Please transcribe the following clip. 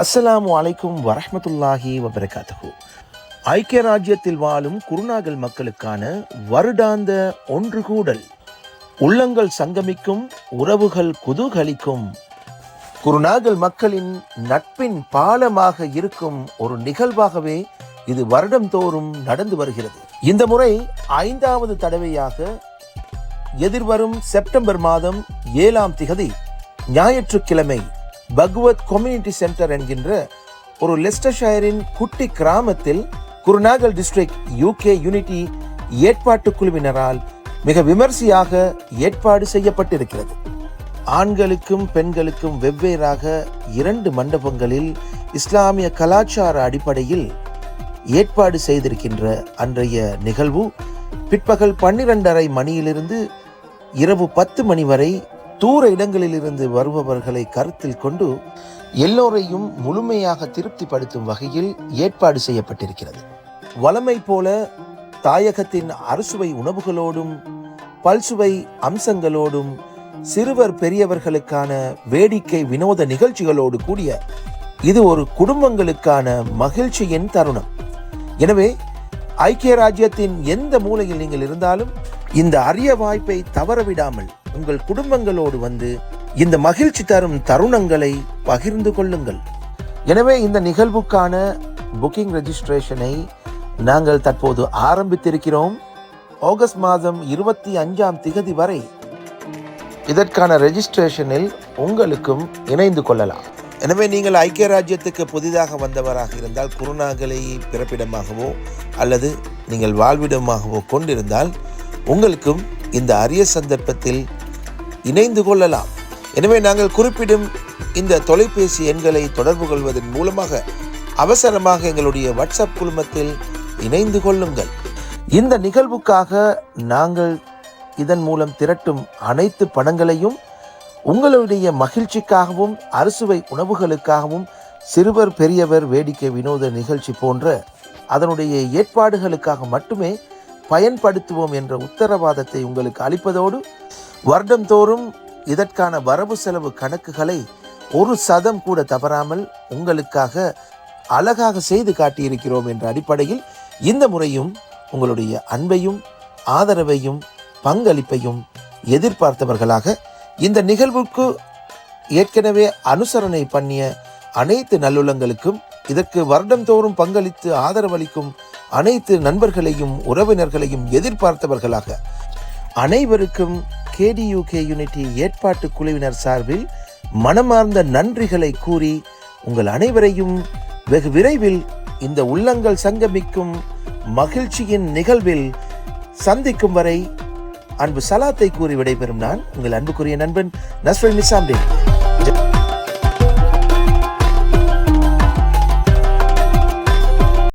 அஸ்ஸலாமு அலைக்கும் வரஹ்மத்துல்லாஹி வபரகாத்து ஐக்கிய ராஜ்யத்தில் வாழும் குருநாகல் மக்களுக்கான வருடாந்த ஒன்று கூடல். உள்ளங்கள் சங்கமிக்கும் உறவுகள் குதூகலிக்கும். குருநாகல் மக்களின் நட்பின் பாலமாக இருக்கும் ஒரு நிகழ்வாகவே இது வருடந்தோறும் நடந்து வருகிறது. இந்த முறை ஐந்தாவது தடவையாக எதிர்வரும் செப்டம்பர் மாதம் ஏழாம் திகதி ஞாயிற்றுக்கிழமை பகவத் கம்யூனிட்டி சென்டர் என்கின்ற ஒரு லெஸ்டர்ஷயரின் குட்டி கிராமத்தில் குருநாகல் டிஸ்ட்ரிக்ட் யூகே யூனிட்டி ஏற்பாட்டு குழுவினரால் மிக விமர்சையாக ஏற்பாடு செய்யப்பட்டிருக்கிறது. ஆண்களுக்கும் பெண்களுக்கும் வெவ்வேறாக இரண்டு மண்டபங்களில் இஸ்லாமிய கலாச்சார அடிப்படையில் ஏற்பாடு செய்திருக்கின்ற அன்றைய நிகழ்வு பிற்பகல் பன்னிரண்டரை மணியிலிருந்து இரவு பத்து மணி வரை தூர இடங்களிலிருந்து வருபவர்களை கருத்தில் கொண்டு எல்லோரையும் முழுமையாக திருப்திப்படுத்தும் வகையில் ஏற்பாடு செய்யப்பட்டிருக்கிறது. வளமை போல தாயகத்தின் அறுசுவை உணவுகளோடும் பல்சுவை அம்சங்களோடும் சிறுவர் பெரியவர்களுக்கான வேடிக்கை வினோத நிகழ்ச்சிகளோடு கூடிய இது ஒரு குடும்பங்களுக்கான மகிழ்ச்சியின் தருணம். எனவே ஐக்கிய ராஜ்யத்தின் எந்த மூலையில் நீங்கள் இருந்தாலும் இந்த அரிய வாய்ப்பை தவறவிடாமல் உங்கள் குடும்பங்களோடு வந்து இந்த மகிழ்ச்சி தரும் தருணங்களை பகிர்ந்து கொள்ளுங்கள். எனவே இந்த நிகழ்வுக்கான புக்கிங் ரெஜிஸ்ட்ரேஷனை நாங்கள் தற்போது ஆரம்பித்திருக்கிறோம். ஆகஸ்ட் மாதம் இருபத்தி அஞ்சாம் திகதி வரை இதற்கான ரெஜிஸ்ட்ரேஷனில் உங்களுக்கும் இணைந்து கொள்ளலாம். எனவே நீங்கள் ஐக்கிய ராஜ்யத்துக்கு புதிதாக வந்தவராக இருந்தால் குருநாகலை பிறப்பிடமாகவோ அல்லது நீங்கள் வாழ்விடமாகவோ கொண்டிருந்தால் உங்களுக்கும் இந்த அரிய சந்தர்ப்பத்தில் இணைந்து கொள்ளலாம். எனவே நாங்கள் குறிப்பிடும் இந்த தொலைபேசி எண்களை தொடர்பு கொள்வதன் மூலமாக அவசரமாக எங்களுடைய வாட்ஸ்அப் குழுமத்தில் இணைந்து கொள்ளுங்கள். இந்த நிகழ்வுக்காக நாங்கள் இதன் மூலம் திரட்டும் அனைத்து பணங்களையும் உங்களுடைய மகிழ்ச்சிக்காகவும் அறுசுவை உணவுகளுக்காகவும் சிறுவர் பெரியவர் வேடிக்கை வினோத நிகழ்ச்சி போன்ற அதனுடைய ஏற்பாடுகளுக்காக மட்டுமே பயன்படுத்துவோம் என்ற உத்தரவாதத்தை உங்களுக்கு அளிப்பதோடு வருடந்தோறும் இதற்கான வரவு செலவு கணக்குகளை ஒரு சதம் கூட தவறாமல் உங்களுக்காக அழகாக செய்து காட்டியிருக்கிறோம் என்ற அடிப்படையில் இந்த முறையும் உங்களுடைய அன்பையும் ஆதரவையும் பங்களிப்பையும் எதிர்பார்த்தவர்களாக இந்த நிகழ்வுக்கு ஏற்கனவே அனுசரணை பண்ணிய அனைத்து நல்லுள்ளங்களுக்கும் இதற்கு வருடந்தோறும் பங்களித்து ஆதரவளிக்கும் அனைத்து நண்பர்களையும் உறவினர்களையும் எதிர்பார்த்தவர்களாக அனைவருக்கும் கேடியூகே யூனிட்டி ஏற்பாட்டு குழுவினர் சார்பில் மனமார்ந்த நன்றிகளை கூறி உங்கள் அனைவரையும் வெகு விரைவில் இந்த உள்ளங்கள் சங்கமிக்கும் மகிழ்ச்சியின் நிகழ்வில் சந்திக்கும் வரை அன்பு சலாத்தை கூறி விடைபெறும் நான் உங்கள் அன்புக்குரிய நண்பன் நஸ்ரல் நிசாம்டேன்